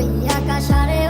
ওই আকাশ আরে